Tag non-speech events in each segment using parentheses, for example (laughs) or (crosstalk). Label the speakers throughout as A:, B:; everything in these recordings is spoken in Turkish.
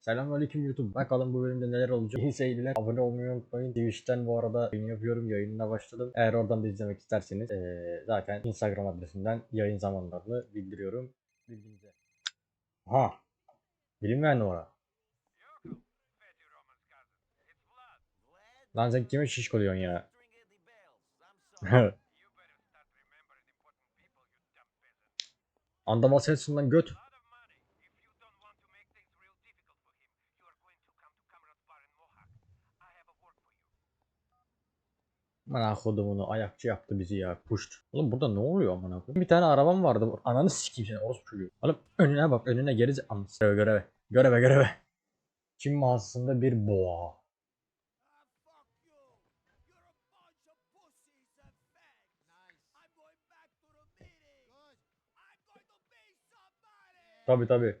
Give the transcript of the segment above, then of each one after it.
A: Selamünaleyküm YouTube. Bakalım bu bölümde neler olacak. İyi seyirler. Abone olmayı unutmayın. Twitch'ten bu arada yayın yapıyorum. Yayınına başladım. Eğer oradan da izlemek isterseniz eee, zaten Instagram adresinden yayın zamanlarını bildiriyorum. Bilginize. Ha. Bilinmeyen numara. Lan sen kime şişko diyorsun ya? (laughs) Andamal sensinden göt. Amına kodumunu ayakçı yaptı bizi ya. Puşt. Oğlum burada ne oluyor amına kodum? Bir tane arabam vardı. Ananı sikeyim seni orospu çocuğu. Oğlum önüne bak önüne geri s- göreve. Göreve göreve. Çin mağazasında bir boğa. Tabi tabi.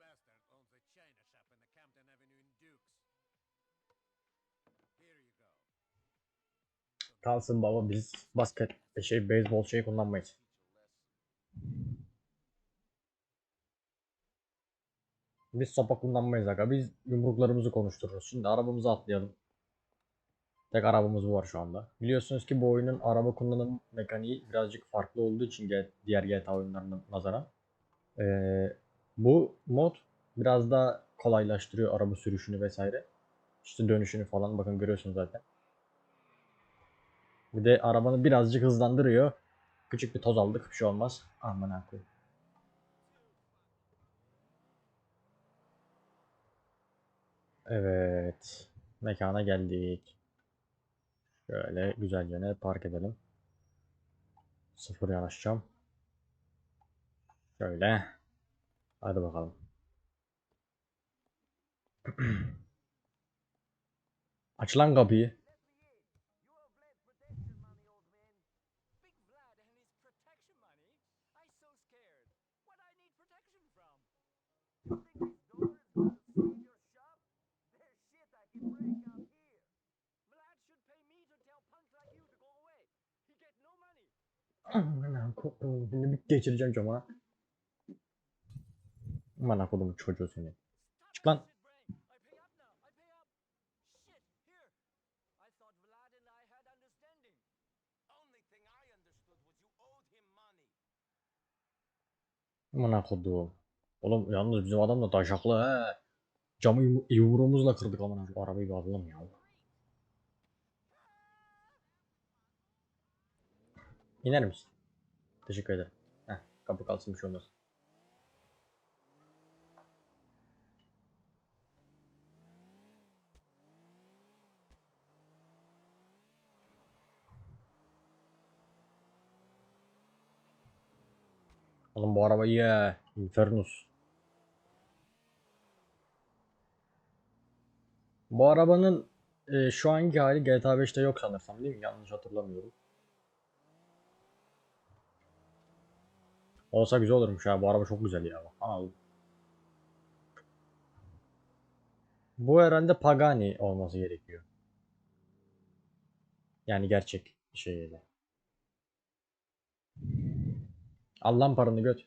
B: bastard owns a china shop in the Camden Avenue in Dukes. Here you go.
A: Kalsın baba biz basket şey beyzbol şey kullanmayız. Biz sopa kullanmayız aga. Biz yumruklarımızı konuştururuz. Şimdi arabamıza atlayalım. Tek arabamız var şu anda. Biliyorsunuz ki bu oyunun araba kullanım mekaniği birazcık farklı olduğu için diğer GTA oyunlarına nazaran. Ee, bu mod biraz daha kolaylaştırıyor araba sürüşünü vesaire. İşte dönüşünü falan bakın görüyorsunuz zaten. Bir de arabanı birazcık hızlandırıyor. Küçük bir toz aldık bir şey olmaz. Aman koyayım. Evet. Mekana geldik. Şöyle güzelce ne park edelim. Sıfır yanaşacağım. Şöyle. Hadi bakalım. (clears throat) Aç lan kapıyı. Aman kodum. Şimdi bir geçireceğim cama. Aman kodum çocuğu seni. Çık lan. Aman kodum. Oğlum yalnız bizim adam da taşaklı he. Camı yum- yumruğumuzla kırdık aman arabayı bir alalım ya. İner misin? Teşekkür ederim. Heh, kapı kalsın bir şey olmaz. Oğlum bu araba iyi. Infernus. Bu arabanın e, şu anki hali GTA 5'te yok sanırsam değil mi? Yanlış hatırlamıyorum. Olsa güzel olurmuş ha. Bu araba çok güzel ya. Al. Bu herhalde Pagani olması gerekiyor. Yani gerçek şeyle. Allah'ın paranı göt.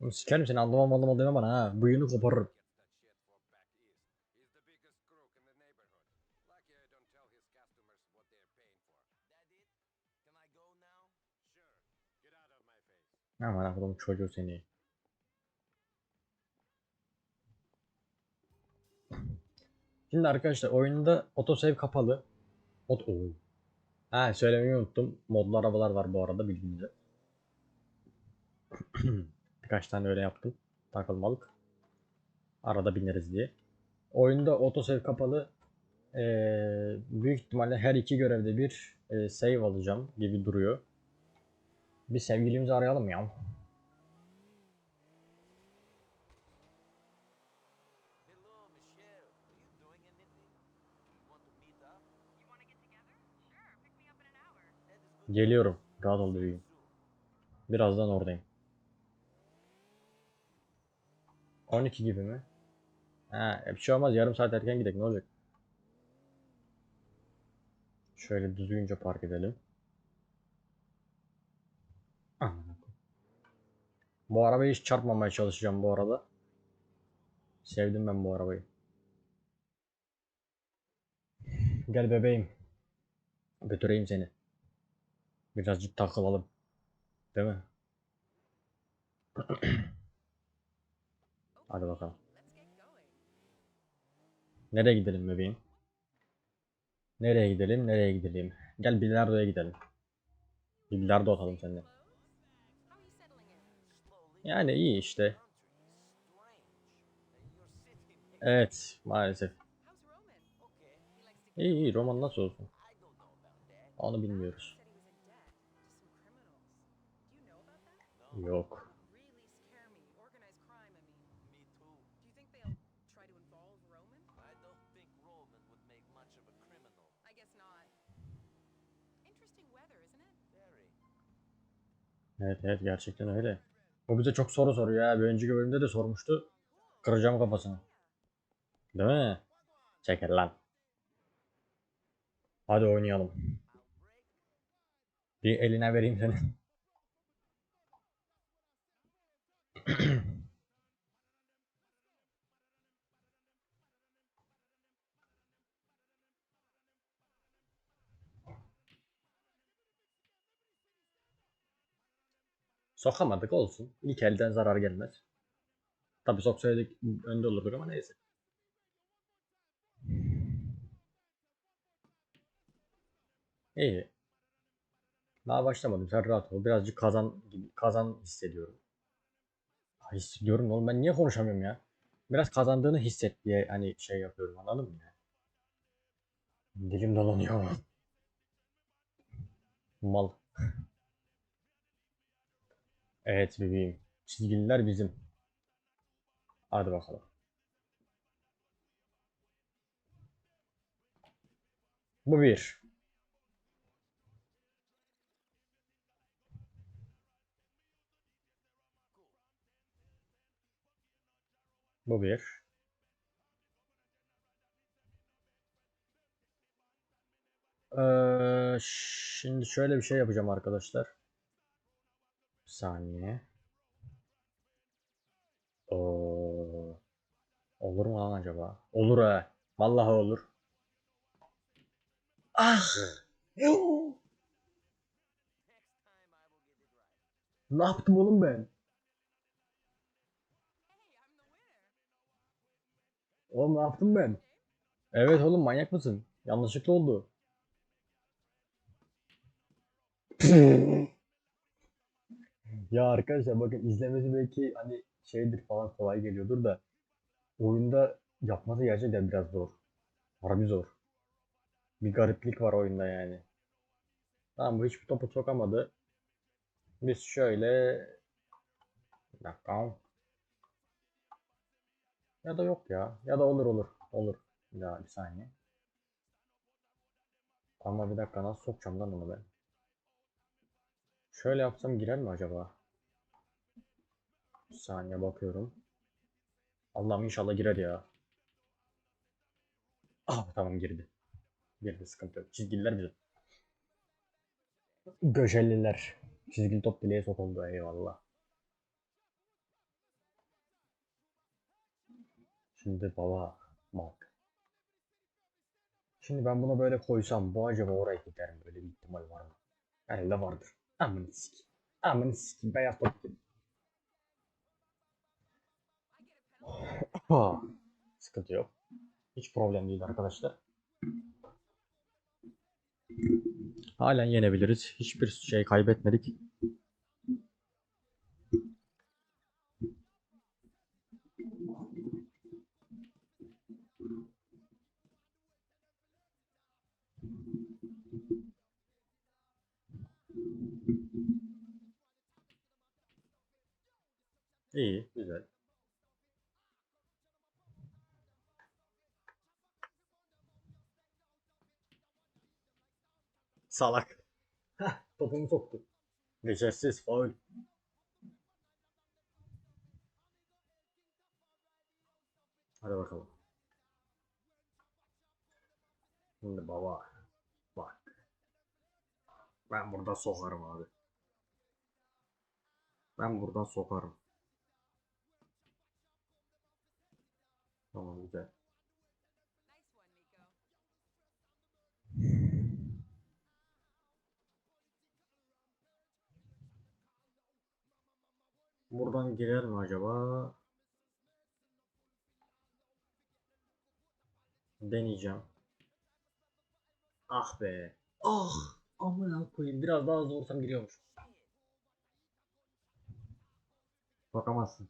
A: Oğlum Sikerim seni anlamam anlamam deme bana ha. Bıyığını koparırım.
B: Gets that shit for
A: Şimdi arkadaşlar oyunda autosave kapalı. Ot Oo. Ha söylemeyi unuttum. Modlu arabalar var bu arada bildiğinizde. (clears throat) Birkaç tane öyle yaptım. Takılmalık. Arada bineriz diye. Oyunda autosave kapalı. Ee, büyük ihtimalle her iki görevde bir e, save alacağım gibi duruyor. Bir sevgilimizi arayalım ya. Geliyorum. Rahat ol bebeğim. Birazdan oradayım. 12 gibi mi? Ha, bir şey olmaz. Yarım saat erken gidelim. Ne olacak? Şöyle düzgünce park edelim. Bu arabayı hiç çarpmamaya çalışacağım bu arada. Sevdim ben bu arabayı. Gel bebeğim. Götüreyim seni. Birazcık takılalım. Değil mi? (clears throat) Hadi bakalım. Nereye gidelim bebeğim? Nereye gidelim? Nereye gidelim? Gel bilardoya gidelim. Bir bilardo atalım seninle. Yani iyi işte. Evet maalesef. İyi iyi roman nasıl olsun? Onu bilmiyoruz. Yok. Evet evet gerçekten öyle. O bize çok soru soruyor ya. Bir önceki bölümde de sormuştu. Kıracağım kafasını. Değil mi? Çeker lan. Hadi oynayalım. Bir eline vereyim seni. (clears throat) Sokamadık olsun. İlk elden zarar gelmez. Tabi soksaydık önde olurduk ama neyse. İyi. Daha başlamadım. Sen rahat ol. Birazcık kazan gibi kazan hissediyorum. Hissediyorum oğlum ben niye konuşamıyorum ya? Biraz kazandığını hisset diye hani şey yapıyorum anladın mı? Dilim dolanıyor. Mal. Evet bebeğim. Çizgililer bizim. Hadi bakalım. Bu bir. Bu bir. Ee, şimdi şöyle bir şey yapacağım arkadaşlar. Bir saniye. Oo. Olur mu lan acaba? Olur ha. Vallahi olur. Ah! Ne yaptım oğlum ben? Oğlum ne yaptım ben? Evet oğlum manyak mısın? Yanlışlıkla oldu. ya arkadaşlar bakın izlemesi belki hani şeydir falan kolay geliyordur da oyunda yapması gerçekten biraz zor. Harbi zor. Bir gariplik var oyunda yani. Tamam bu hiçbir topu sokamadı. Biz şöyle bir dakika. Ya da yok ya. Ya da olur olur. Olur. Ya bir saniye. Ama bir dakika nasıl sokacağım lan onu ben? Şöyle yapsam girer mi acaba? Bir saniye bakıyorum. Allah'ım inşallah girer ya. Ah tamam girdi. Girdi sıkıntı yok. Çizgililer bizim. Göşelliler. Çizgili top dileğe sokuldu eyvallah. Şimdi baba bak. Şimdi ben bunu böyle koysam bu acaba oraya gider mi? Böyle bir ihtimal var mı? Herhalde vardır. Amını sik. Amını sik. Beyaz top. Sıkıntı yok. Hiç problem değil arkadaşlar. Halen yenebiliriz. Hiçbir şey kaybetmedik. İyi, güzel. Salak. Heh, topumu soktu. Geçersiz faul. Hadi bakalım. Şimdi baba. Ben buradan sokarım abi. Ben buradan sokarım. Tamam güzel. Buradan girer mi acaba? Deneyeceğim. Ah be. Ah. Amına koyayım. Biraz daha hızlı vursam giriyormuş. Bakamazsın.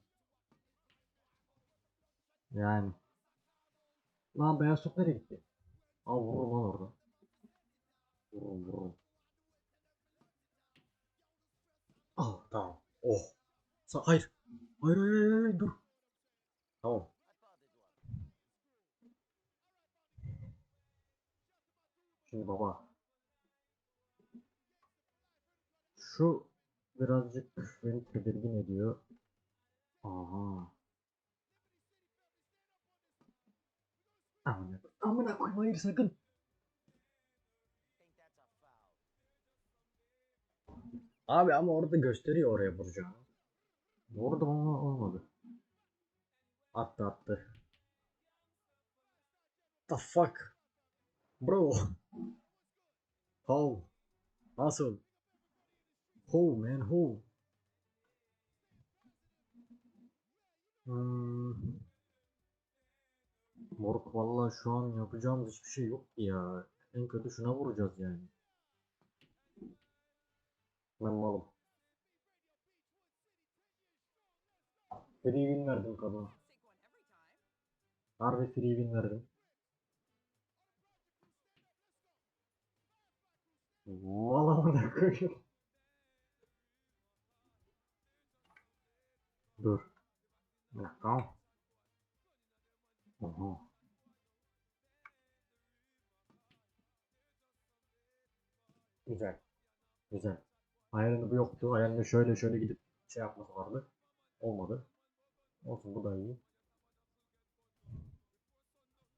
A: Yani. Lan beyaz top nereye gitti? Al vururum lan orada. Vururum vururum. Ah tamam. Oh. Sa hayır. Hayır hayır hayır, hayır dur. Tamam. Şimdi baba. Şu birazcık beni tedirgin ediyor. Aha. Amına amına koyma hayır sakın. Abi ama orada gösteriyor oraya vuracağını. Orada ama olmadı. Attı attı. The fuck? Bro. How? Nasıl? How man how? Hmm. Moruk vallahi şu an yapacağımız hiçbir şey yok ya. En kötü şuna vuracağız yani. Ben malım. Free win verdim kadına. Harbi free win verdim. Valla amına koyayım. Dur. Dur tamam. Aha. Güzel. Güzel. Ayarını bu yoktu. Ayarını şöyle şöyle gidip şey yapması vardı. Olmadı. Olsun bu da iyi.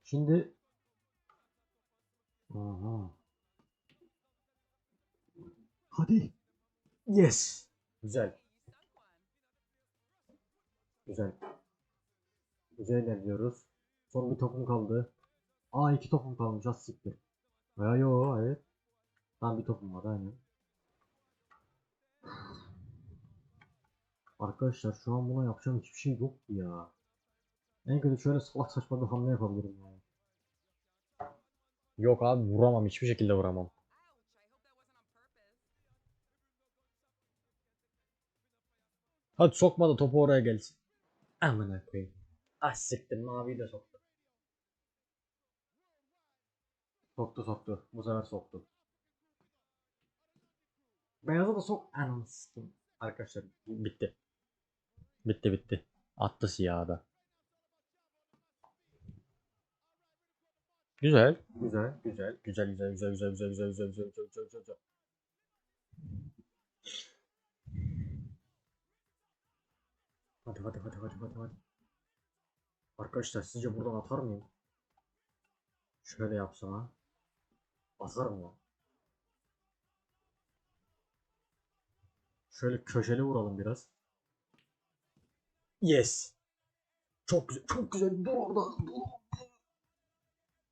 A: Şimdi Aha. Hadi. Yes. Güzel. Güzel. Güzel ilerliyoruz. Son bir topum kaldı. Aa iki topum kalmış. Az siktir. Ya yo hayır. Tam bir topum var aynen. Arkadaşlar şu an buna yapacağım hiçbir şey yok ya. En kötü şöyle salak saçma bir hamle yapabilirim yani. Yok abi vuramam hiçbir şekilde vuramam. Hadi sokma da topu oraya gelsin. Amına koyayım. Ah siktir maviyi de soktu. Soktu soktu. Bu sefer soktu. Beyazı da sok. Ananı sikeyim. Arkadaşlar bitti. Bitti bitti. Attı siyahı da. Güzel. Güzel. Güzel. Güzel güzel güzel güzel güzel güzel güzel güzel güzel güzel güzel Hadi hadi hadi hadi hadi hadi. Arkadaşlar sizce buradan atar mıyım? Şöyle yapsam ha. Atarım mı? Şöyle köşeli vuralım biraz. Yes. Çok güzel. Çok güzel. Dur orada. Dur.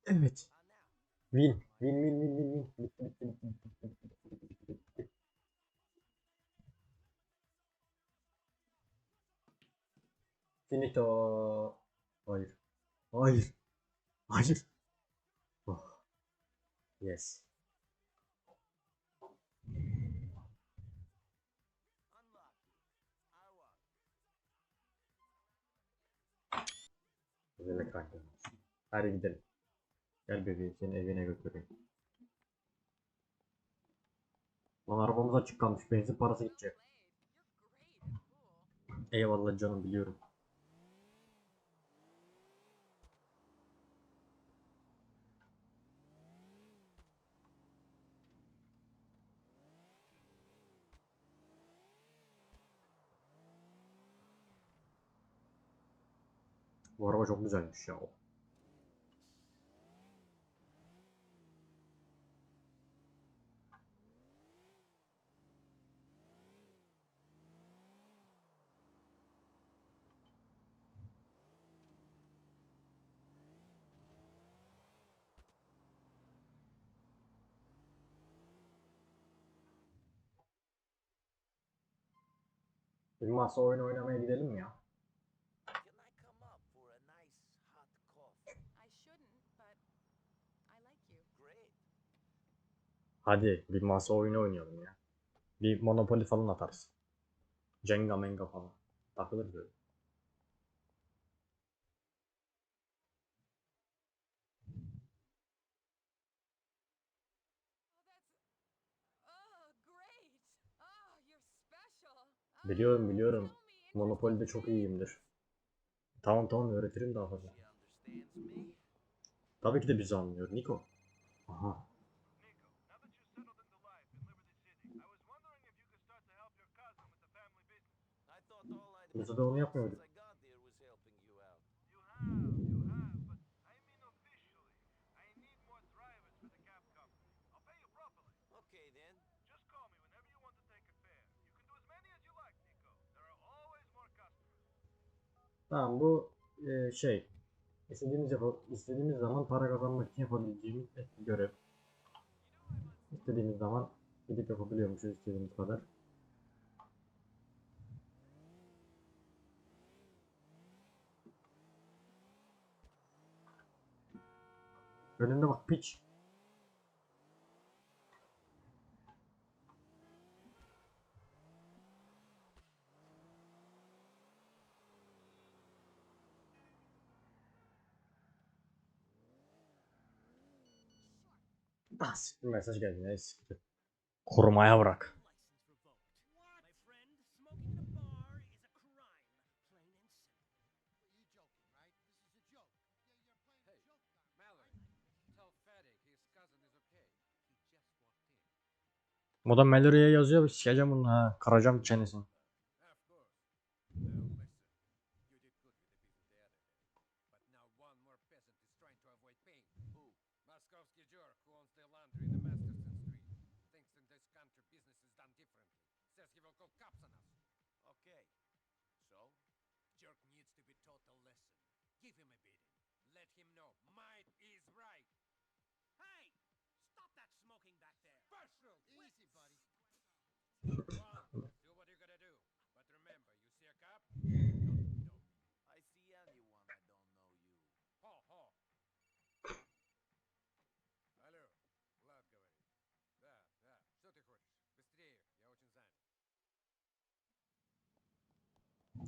A: Evet. Win. Win win win win win. Finito. Hayır. Hayır. Hayır. Oh. Yes. Güzel kanka. Hadi gidelim. Gel bebeğim seni evine götüreyim. Lan arabamız açık kalmış. Benzin parası gidecek. Eyvallah canım biliyorum. Araba çok güzelmiş ya. Bir masa oyunu oynamaya gidelim ya? Hadi bir masa oyunu oynayalım ya. Bir Monopoly falan atarız. Jenga menga falan. Takılır böyle. Biliyorum biliyorum. Monopoly'de çok iyiyimdir. Tamam tamam öğretirim daha fazla. Tabii ki de bizi anlıyor Niko. Aha.
C: Been
A: de onu yapmıyorduk. Tamam bu e, şey istediğimiz istediğimiz zaman para kazanmak için yapabileceğimiz bir görev. İstediğimiz zaman gidip yapabiliyormuşuz istediğimiz kadar. Önünde bak piç. Ah, mesaj geldi neyse. Korumaya bırak. Moda Mallory'e yazıyor. Sikeceğim bunu ha. Karacağım çenesini.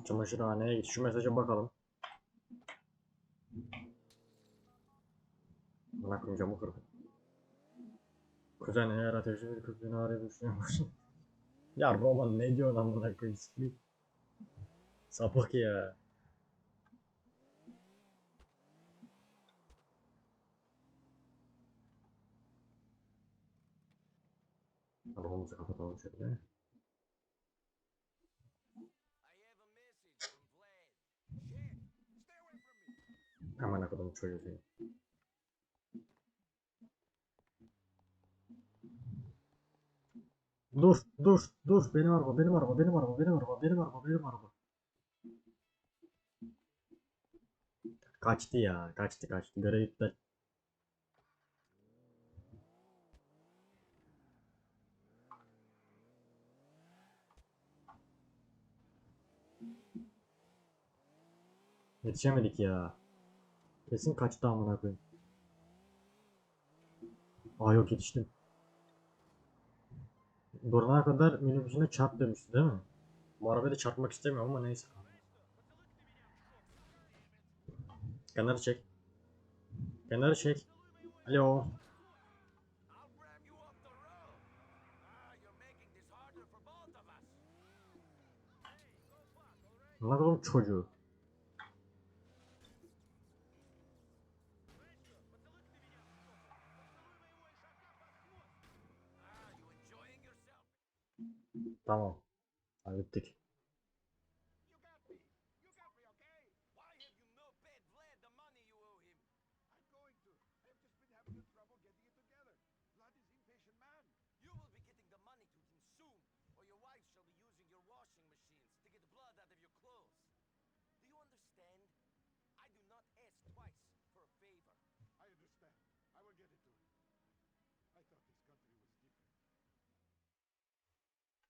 A: Çamaşırhaneye git. Şu mesaja bakalım. Koyayım camı kırdı. Kuzen eğer ateşi bir kız beni arayıp düşünüyormuş. (laughs) ya Roman ne diyor lan buna sikeyim. Sapık ya. Arabamızı kapatalım şöyle. Hemen akıdım çocuğu seni. Dur, dur, dur. Benim araba, benim araba, benim araba, benim araba, benim araba, benim araba. Kaçtı ya, kaçtı, kaçtı. Görev iptal. Yetişemedik ya.
C: Kesin kaçtı amına koyayım. Aa yok yetiştim. Durana kadar minibüsüne çarp demişti değil mi? Bu arabaya da çarpmak istemiyorum ama neyse. Kenarı çek. Kenarı çek. Alo. Ne kadar çocuğu. Tamam. Hallettik.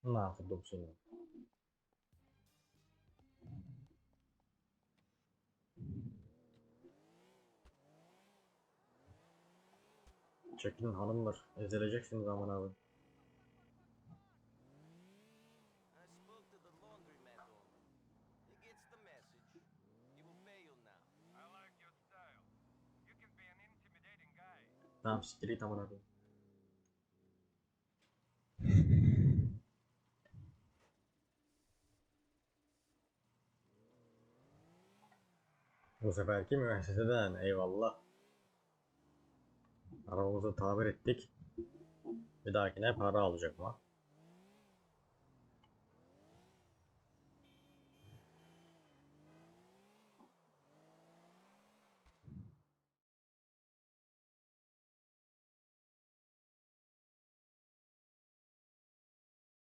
C: Нахуй допсуну. Çekilin hanımlar. Ezileceksiniz aman abi. Tamam siktir git abi. Bu seferki müesseseden eyvallah. Arabamızı tamir ettik. Bir dahakine para alacak mı?